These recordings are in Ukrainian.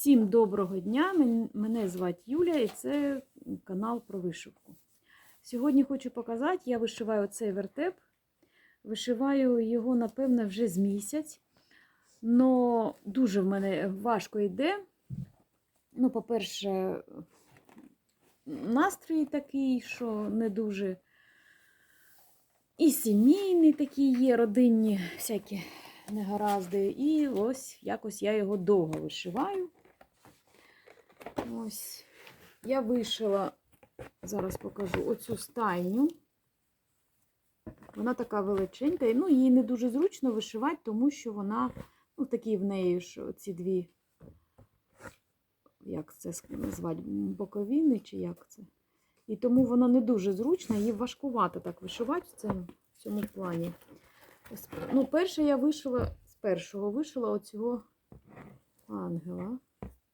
Всім доброго дня! Мене звати Юля і це канал про вишивку. Сьогодні хочу показати, я вишиваю цей вертеп. Вишиваю його, напевно, вже з місяць. Но дуже в мене важко йде. Ну, по-перше, настрій такий, що не дуже. І сімейний такий є, родинні всякі негаразди. І ось якось я його довго вишиваю. Ось. Я вишила, зараз покажу оцю стайню. Вона така величенька. Ну, її не дуже зручно вишивати, тому що вона, ну, такі в неї ж ці дві, як це назвати, боковини чи як це. І тому вона не дуже зручна, її важкувато так вишивати в цьому, в цьому плані. Ну, перше я вишила, з першого вишила оцього ангела.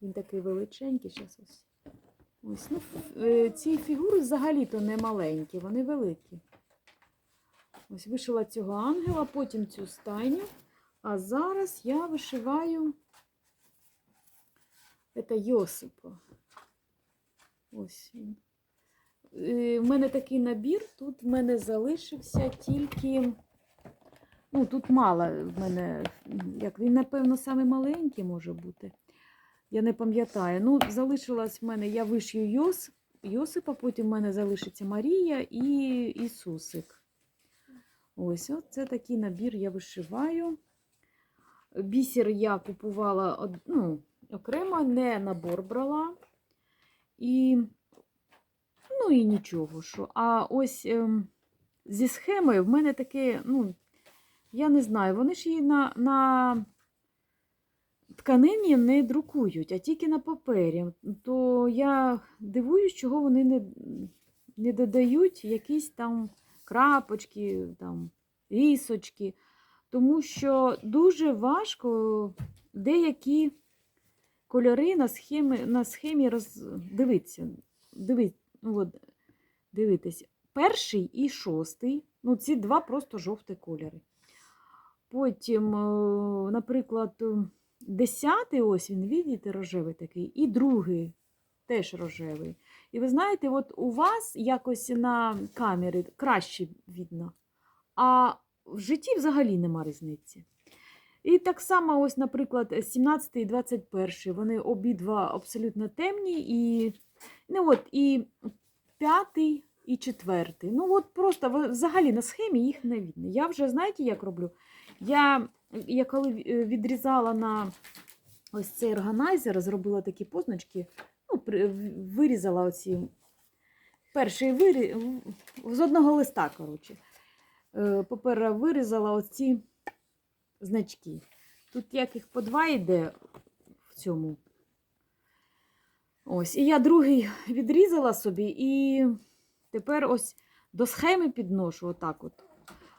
Він такий величенький. Щас ось. Ось. Ну, е, ці фігури взагалі-то не маленькі, вони великі. Ось вишила цього ангела, потім цю стайню. А зараз я вишиваю це Йосипа. Ось він. Е, В мене такий набір. Тут в мене залишився тільки. Ну, тут мало в мене, як він, напевно, саме маленький може бути. Я не пам'ятаю. Ну, залишилась в мене, я вишью Йос, Йосипа, потім в мене залишиться Марія і Ісусик. Ось, це такий набір я вишиваю. Бісер я купувала ну, окремо, не набор брала. І, ну і нічого. що. А ось ем, зі схемою в мене таке, ну, я не знаю, вони ж її на, на тканині не друкують, а тільки на папері. То я дивуюсь, чого вони не, не додають якісь там крапочки, там, рісочки. Тому що дуже важко деякі кольори на схемі, на схемі роз... дивитися. Диви... ну, от, дивитись. Перший і шостий. Ну, ці два просто жовті кольори. Потім, е, наприклад, десятий ось він, бачите, рожевий такий, і другий теж рожевий. І ви знаєте, от у вас якось на камері краще видно, а в житті взагалі нема різниці. І так само, ось, наприклад, 17 і 21, вони обидва абсолютно темні, і, ну, от, і п'ятий і четвертий. Ну, от просто взагалі на схемі їх не видно. Я вже, знаєте, як роблю? Я, я коли е, відрізала на ось цей органайзер, зробила такі позначки, ну, вирізала оці перший вирі... в- з одного листа, коротше. Е, вирізала оці значки. Тут як їх по два йде в цьому. Ось. І я другий відрізала собі, і тепер ось до схеми підношу отак от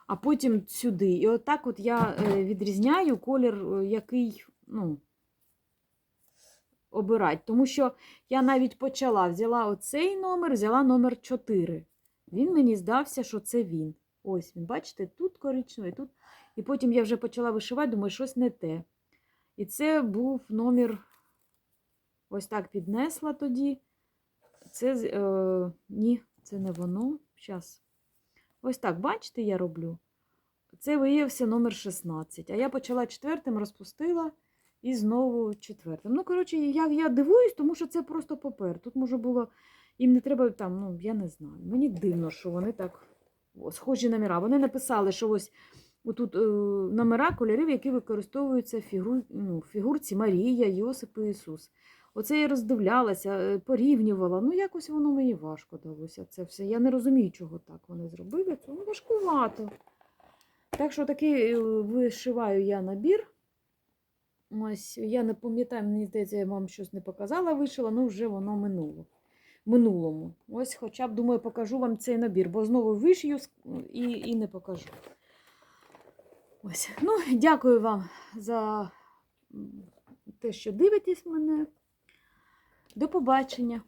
а потім сюди. І отак от я е, відрізняю колір, е, який ну, обирати. Тому що я навіть почала, взяла оцей номер, взяла номер 4. Він мені здався, що це він. Ось він, бачите, тут коричневий, тут. І потім я вже почала вишивати, думаю, щось не те. І це був номер, ось так піднесла тоді. Це, е, ні, це не воно. Зараз. Ось так, бачите, я роблю. Це виявився номер 16. А я почала четвертим, розпустила і знову четвертим. Ну, коротше, я, я дивуюсь, тому що це просто папер. Тут може було, їм не треба там, ну, я не знаю. Мені дивно, що вони так о, схожі номера. Вони написали, що ось отут е, номера кольорів, які використовуються в фігур, ну, фігурці Марія, Йосип і Ісус. Оце я роздивлялася, е, порівнювала. Ну, якось воно мені важко далося це все. Я не розумію, чого так вони зробили. Це важкувато. Так що такий е, вишиваю я набір. Ось, я не пам'ятаю, мені здається, я вам щось не показала, вишила, ну вже воно минуло. Минулому. Ось, хоча б, думаю, покажу вам цей набір, бо знову вишию і, і не покажу. Ось. Ну, дякую вам за те, що дивитесь мене. До побачення.